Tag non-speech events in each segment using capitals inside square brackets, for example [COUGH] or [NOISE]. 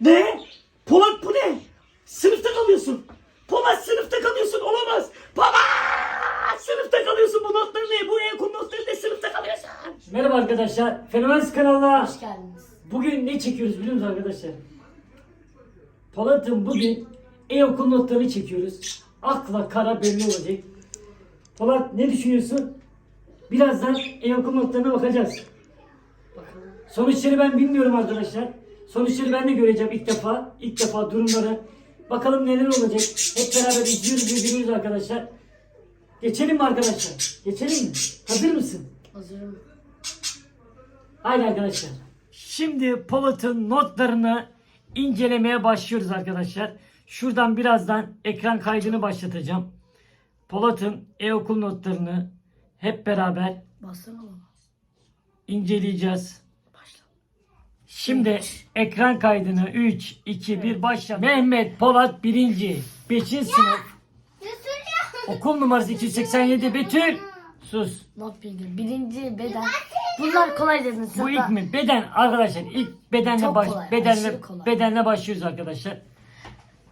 Ne? Polat bu ne? Sınıfta kalıyorsun. Polat sınıfta kalıyorsun. Olamaz. Polat sınıfta kalıyorsun. Bu notlar ne? Bu e-okul notları ne? Sınıfta kalıyorsun. Merhaba arkadaşlar. Fenomen kanalına Hoş geldiniz. Bugün ne çekiyoruz biliyor musunuz arkadaşlar? Polat'ın bugün e-okul notlarını çekiyoruz. Akla kara belli olacak. Polat ne düşünüyorsun? Birazdan e-okul notlarına bakacağız. Bakalım. Sonuçları ben bilmiyorum arkadaşlar. Sonuçları ben de göreceğim ilk defa. İlk defa durumları. Bakalım neler olacak. Hep beraber izliyoruz görüyoruz arkadaşlar. Geçelim mi arkadaşlar? Geçelim mi? Hazır mısın? Hazırım. Haydi arkadaşlar. Şimdi Polat'ın notlarını incelemeye başlıyoruz arkadaşlar. Şuradan birazdan ekran kaydını başlatacağım. Polat'ın e-okul notlarını hep beraber Bassana baba. inceleyeceğiz. Şimdi ekran kaydını 3, 2, 1 başla. Mehmet Polat 1. 5. sınıf. Okul numarası 287 Betül. Sus. Not bilgi. Birinci beden. Bunlar kolay dedin. Bu ilk mi? Beden arkadaşlar ilk bedenle Çok baş kolay, bedenle aşırı kolay. bedenle başlıyoruz arkadaşlar.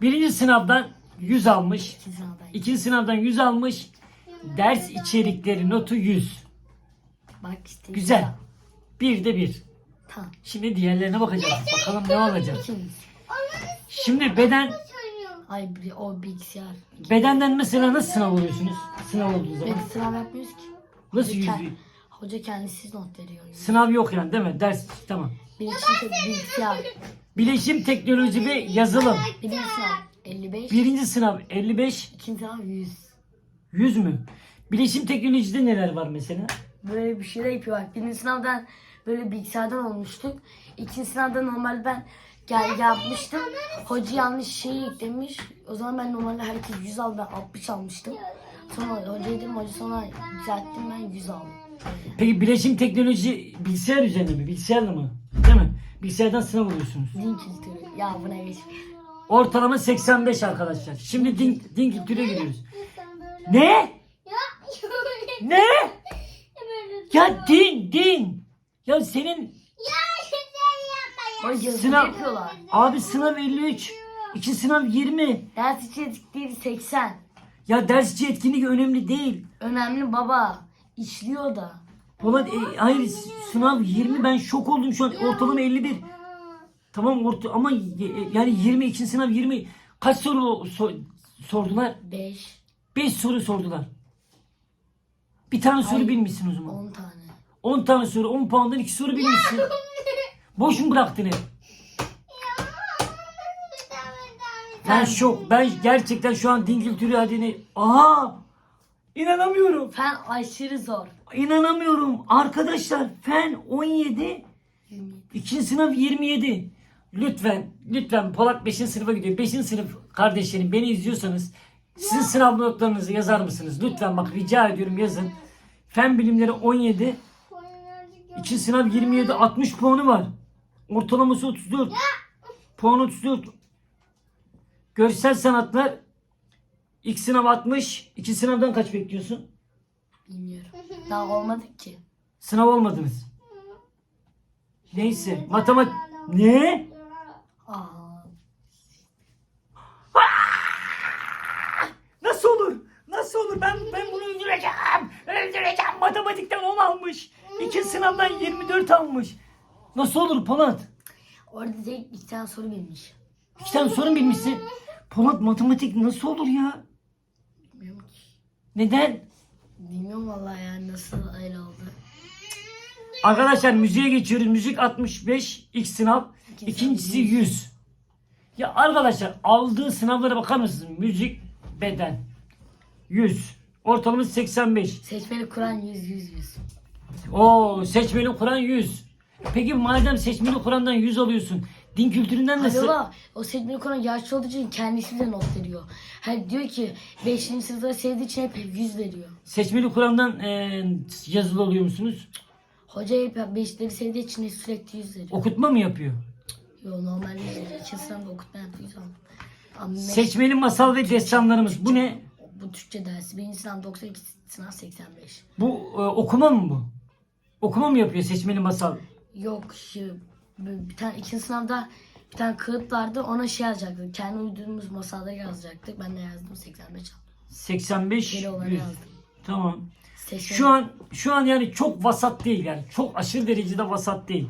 Birinci sınavdan 100 almış. İkinci sınavdan. İkinci sınavdan 100 almış. Ders içerikleri notu 100. Bak işte. Güzel. Bir de bir. Tamam. Şimdi diğerlerine bakacağız. Bakalım ne olacak. Şimdi beden Ay bir- o bilgisayar. bedenden mesela nasıl sınav oluyorsunuz? Sınav olduğu zaman. Ben sınav yapmıyoruz ki. Nasıl Hoca, yüz? kend- hoca kendisi not veriyor. Sınav yok yani değil mi? Ders tamam. Birinci tek bilgisayar. Bilişim teknoloji ve yazılım. Birinci sınav 55. Birinci sınav 55. İkinci sınav 100. 100 mü? Bilişim teknolojide neler var mesela? Böyle bir şeyler yapıyor. Bak birinci sınavdan böyle bilgisayardan olmuştuk. İkinci sınavda normal ben gel yapmıştım. Hoca yanlış şeyi eklemiş. O zaman ben normalde herkes 100 al ben 60 almıştım. Sonra hoca dedim hoca sonra düzelttim ben 100 aldım. Peki bilişim teknoloji bilgisayar üzerine mi? Bilgisayarla mı? Değil mi? Bilgisayardan sınav oluyorsunuz. Din kültürü. Ya buna geç. Ortalama 85 arkadaşlar. Şimdi din, din kültüre giriyoruz. Ne? [LAUGHS] Ne? Ya din, din. Ya senin O yazılı Sınav- yapıyorlar. abi sınav 53. İki sınav 20. Ders içi etkinliği 80. Ya ders içi etkinlik önemli değil. Önemli baba. İşliyor da. Polat e, hayır sınav 20 ben şok oldum şu an ortalama 51. Tamam orta ama y- yani 20 ikinci sınav 20 kaç soru so- sordular? 5, 5 soru sordular. Bir tane soru Hayır. bilmişsin o zaman. 10 tane. 10 tane soru 10 puandan 2 soru bilmişsin. Boş mu bıraktın hep? Ben şok. Ben gerçekten şu an din kültürü adını... Aha! İnanamıyorum. Fen aşırı zor. İnanamıyorum. Arkadaşlar fen 17 27. İkinci sınıf 27. Lütfen, lütfen Polat 5. sınıfa gidiyor. 5. sınıf kardeşlerim beni izliyorsanız sizin sınav notlarınızı yazar mısınız? Lütfen bak rica ediyorum yazın. Fen bilimleri 17. İkinci sınav 27. 60 puanı var. Ortalaması 34. Puan 34. Görsel sanatlar ilk sınav 60. İki sınavdan kaç bekliyorsun? Bilmiyorum. Daha olmadık ki. Sınav olmadınız. Neyse. Matematik... Ne? Aa, [LAUGHS] Nasıl olur? Nasıl olur? Ben ben bunu öldüreceğim. Öldüreceğim. Matematikten 10 almış. İki sınavdan 24 almış. Nasıl olur Polat? orada tek iki tane soru bilmiş. İki tane sorun bilmişsin. Polat matematik nasıl olur ya? Bilmiyorum ki. Neden? Bilmiyorum vallahi ya nasıl öyle oldu. Arkadaşlar müziğe geçiyoruz. Müzik 65 ilk sınav. İkinci İkincisi sınav 100. Ya arkadaşlar aldığı sınavlara bakar mısınız? Müzik beden 100. Ortalaması 85. Seçmeli Kur'an 100 100 100. Oo seçmeli Kur'an 100. Peki madem seçmeli Kur'an'dan 100 alıyorsun. Din kültüründen nasıl? baba o seçmeli Kur'an yaşlı olduğu için kendisi de not veriyor. Hani diyor ki 5. sınıfta sevdiği için hep 100 veriyor. Seçmeli Kur'an'dan e, yazılı oluyor musunuz? Hoca hep 5'leri sevdiği için sürekli 100 veriyor. Okutma mı yapıyor? Yo normalde 100 veriyor. İkinci sınavda okutma yaptı 100 aldım. Ama me- Seçmeli masal ve destanlarımız. Bu ne? bu Türkçe dersi. Birinci sınav 92 sınav 85. Bu e, okuma mı bu? Okuma mı yapıyor seçmeli masal? Yok şu bir tane ikinci sınavda bir tane kağıt vardı ona şey yazacaktık. Kendi uydurduğumuz masada yazacaktık. Ben de yazdım 85 aldım. 85 Geri olanı 100. yazdım. Tamam. 80 Şu an şu an yani çok vasat değil yani. Çok aşırı derecede vasat değil.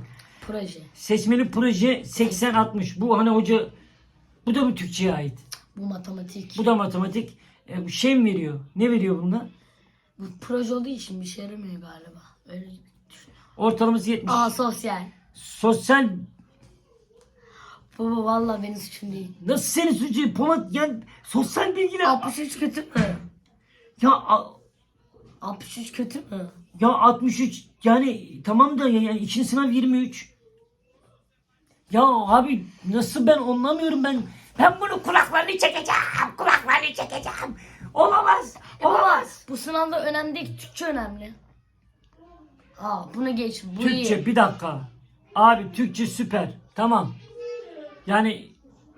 proje. Seçmeli proje 80-60. Bu hani hoca bu da mı Türkçe'ye ait? Bu matematik. Bu da matematik. E, bu şey mi veriyor? Ne veriyor bunda? Bu proje olduğu için bir şey yaramıyor galiba. Öyle. Ortalaması 70. Aa sosyal. Sosyal Baba valla benim suçum değil. nasıl senin suçu? Polat yani sosyal bilgiler. 63 kötü mü? Ya a- 63 kötü mü? ya 63 yani tamam da ya- yani ikinci sınav 23. Ya abi nasıl ben anlamıyorum ben. Ben bunu kulaklarını çekeceğim. Kulaklarını çekeceğim. Olamaz. Baba Olamaz. bu sınavda önemli değil. Türkçe önemli. Aa bunu geç. Bu Türkçe iyi. bir dakika. Abi Türkçe süper. Tamam. Yani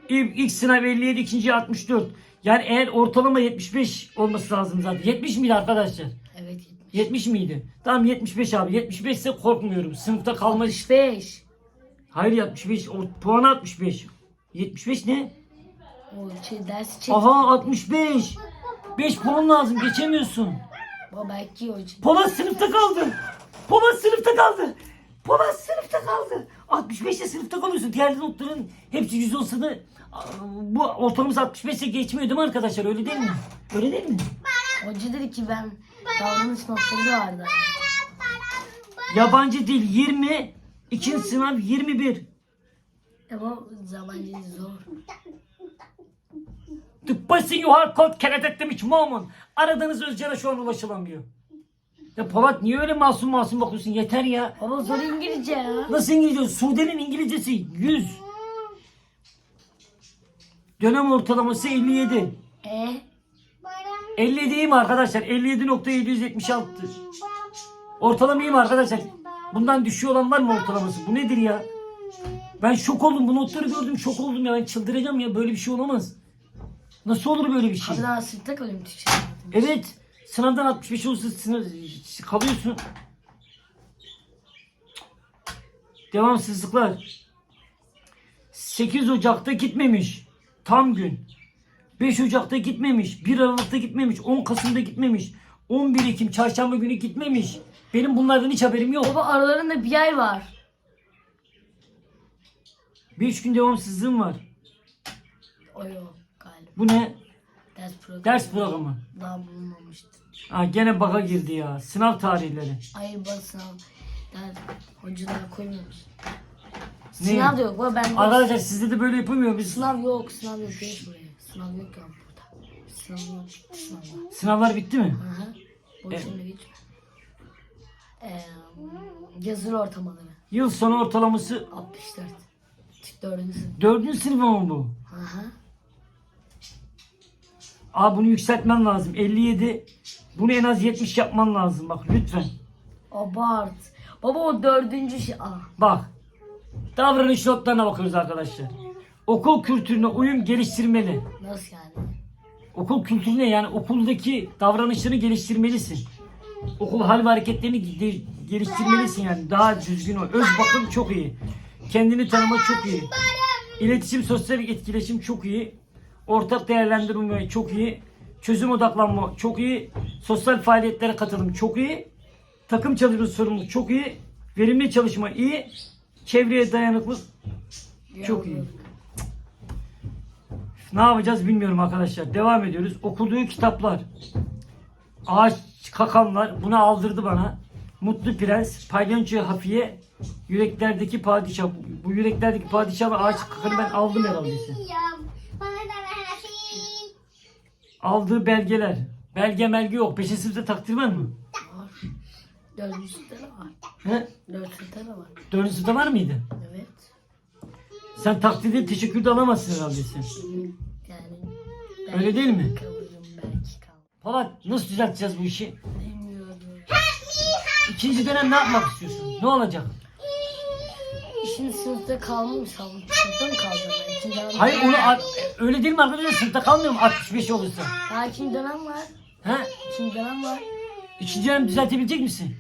ilk, ilk sınav 57, ikinci 64. Yani eğer ortalama 75 olması lazım zaten. 70 miydi arkadaşlar? Evet 70 miydi? Tamam 75 abi. 75 ise korkmuyorum. Sınıfta kalma... 65. Hayır 75. O, puanı 65. 75 ne? O şey dersi çek. Aha 65. 5 puan lazım. Geçemiyorsun. Baba belki için. Polat sınıfta kaldı. Polat sınıfta kaldı. Polat sınıfta kaldı. 65'te sınıfta kalıyorsun. Diğer notların hepsi 100 olsa da bu ortalamamız 65'e geçmiyor değil mi arkadaşlar? Öyle değil mi? Öyle değil mi? Hoca dedi ki ben davranış notları da vardı. Yabancı dil 20, ikinci sınav 21. Ama zamanı zor. The person you are called cannot demiş Momon. Aradığınız Özcan'a şu an ulaşılamıyor. Ya Polat niye öyle masum masum bakıyorsun? Yeter ya. Baba zor İngilizce ya. Nasıl İngilizce? Sude'nin İngilizcesi 100. Dönem ortalaması 57. E 57 iyi mi arkadaşlar? 57.776. Ortalama iyi mi arkadaşlar? Bundan düşüyor olan var mı ortalaması? Bu nedir ya? Ben şok oldum. Bu notları gördüm. Şok oldum ya. Ben çıldıracağım ya. Böyle bir şey olamaz. Nasıl olur böyle bir şey? Abi daha sırtta kalıyorum Türkçe. Evet. Sınavdan 65 olursa sınav, kalıyorsun. Devamsızlıklar. 8 Ocak'ta gitmemiş. Tam gün. 5 Ocak'ta gitmemiş. 1 Aralık'ta gitmemiş. 10 Kasım'da gitmemiş. 11 Ekim çarşamba günü gitmemiş. Benim bunlardan hiç haberim yok. Baba aralarında bir ay var. 5 gün devamsızlığım var. O yok galiba. Bu ne? Ders programı. Ders programı. Daha bulunmamıştı. Ha, gene baka girdi ya. Sınav tarihleri. Hayır bak sınav. Ders hocalar koymamış. Ne? Sınav da yok. Baba ben Arkadaşlar sizde de böyle yapılmıyor. Biz Sınav yok. Sınav yok. Geç buraya. Sınav yok ya burada. Sınav yok. Sınav var. sınavlar bitti mi? Hı hı. Boşuna geçme. Ee, yazılı ortamaları. Yıl sonu ortalaması 64. Dördüncü sınıf. Dördüncü sınıf mı bu? Hı hı. Aa bunu yükseltmen lazım. 57. Bunu en az 70 yapman lazım. Bak lütfen. Abart. Baba o dördüncü şey. Aa. Bak. Davranış notlarına bakıyoruz arkadaşlar. Okul kültürüne uyum geliştirmeli. Nasıl yani? Okul kültürüne yani okuldaki davranışını geliştirmelisin. Okul hal ve hareketlerini geliştirmelisin yani. Daha düzgün ol. Öz bakım çok iyi. Kendini tanıma çok iyi. İletişim, sosyal etkileşim çok iyi. Ortak değerlendirme çok iyi. Çözüm odaklanma çok iyi. Sosyal faaliyetlere katılım çok iyi. Takım çalışması sorumluluk çok iyi. Verimli çalışma iyi. Çevreye dayanıklı çok iyi. Ne yapacağız bilmiyorum arkadaşlar. Devam ediyoruz. Okuduğu kitaplar. Ağaç kakanlar. Bunu aldırdı bana. Mutlu Prens, Palyaço Hafiye, Yüreklerdeki Padişah. Bu yüreklerdeki padişah ve ağaç kakanı ben aldım herhalde. Aldığı belgeler. Belge melge yok. Beşinci sınıfta takdir var mı? Var. Dördüncü sınıfta da var. He? Dördüncü sınıfta da var. Dördüncü sınıfta var mıydı? Evet. Sen takdirde teşekkür de alamazsın herhalde sen. Yani. Öyle değil mi? Kalırım belki kalırım. Polat nasıl düzelteceğiz bu işi? Bilmiyorum. İkinci dönem ne yapmak istiyorsun? Ne olacak? Şimdi sınıfta kalmış kalmış. Sınıfta mı kalacağım ben? İkinci dönem Hayır onu öyle değil mi arkadaşlar? Sınıfta kalmıyor mu 65 olursa? Daha ikinci dönem var. He? İkinci dönem var. İkinci dönem düzeltebilecek misin?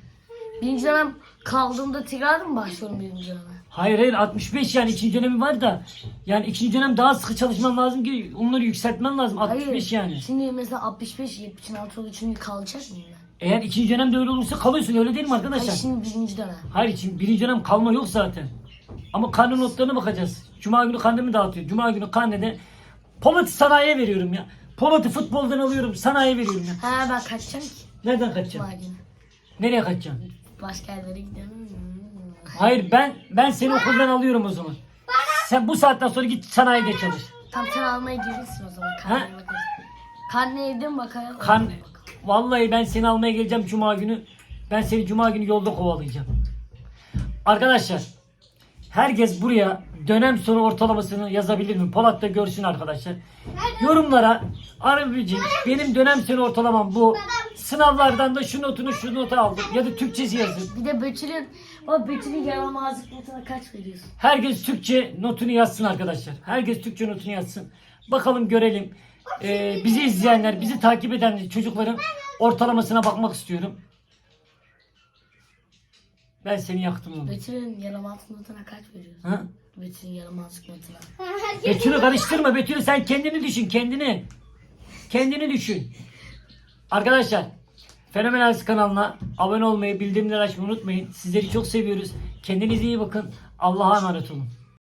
Birinci dönem kaldığımda tekrar mı başlıyorum birinci döneme? Hayır hayır 65 yani ikinci dönemi var da yani ikinci dönem daha sıkı çalışman lazım ki onları yükseltmen lazım 65 yani. Şimdi mesela 65 70'in altı olduğu için kalacak mıyım ben? Eğer ikinci dönemde öyle olursa kalıyorsun öyle değil mi Hayır arkadaşlar? şimdi birinci dönem. Hayır için birinci dönem kalma yok zaten. Ama karne notlarına bakacağız. Cuma günü karnemi dağıtıyor. Cuma günü karnede Polat'ı sanayiye veriyorum ya. Polat'ı futboldan alıyorum sanayiye veriyorum ya. Ha ben kaçacağım ki. Nereden kaçacaksın? Cuma günü. Nereye kaçacaksın? Başka yerlere gidiyorum. Hayır ben ben seni okuldan alıyorum o zaman. Sen bu saatten sonra git sanayide çalış. Tam sen almaya gelirsin o zaman. Karneye bakarız. Karne evde mi bakalım? Kan vallahi ben seni almaya geleceğim cuma günü. Ben seni cuma günü yolda kovalayacağım. Arkadaşlar herkes buraya dönem sonu ortalamasını yazabilir mi? Polat da görsün arkadaşlar. Yorumlara Arabicim benim dönem sonu ortalamam bu. Sınavlardan da şu notunu şu notu aldım. Ya da Türkçesi yazın. Bir de Betül'ün o Betül'ün yaramazlık notuna kaç veriyorsun? Herkes Türkçe notunu yazsın arkadaşlar. Herkes Türkçe notunu yazsın. Bakalım görelim. Ee, bizi izleyenler, bizi takip eden çocukların ortalamasına bakmak istiyorum. Ben seni yaktım oğlum. Betül'ün yaramazlık notuna kaç veriyorsun? Ha? Betül'ün yaramazlık notuna. Betül'ü karıştırma. Betül'ü sen kendini düşün. Kendini. Kendini düşün. Arkadaşlar Fenomen Ailesi kanalına abone olmayı, bildirimleri açmayı unutmayın. Sizleri çok seviyoruz. Kendinize iyi bakın. Allah'a emanet olun.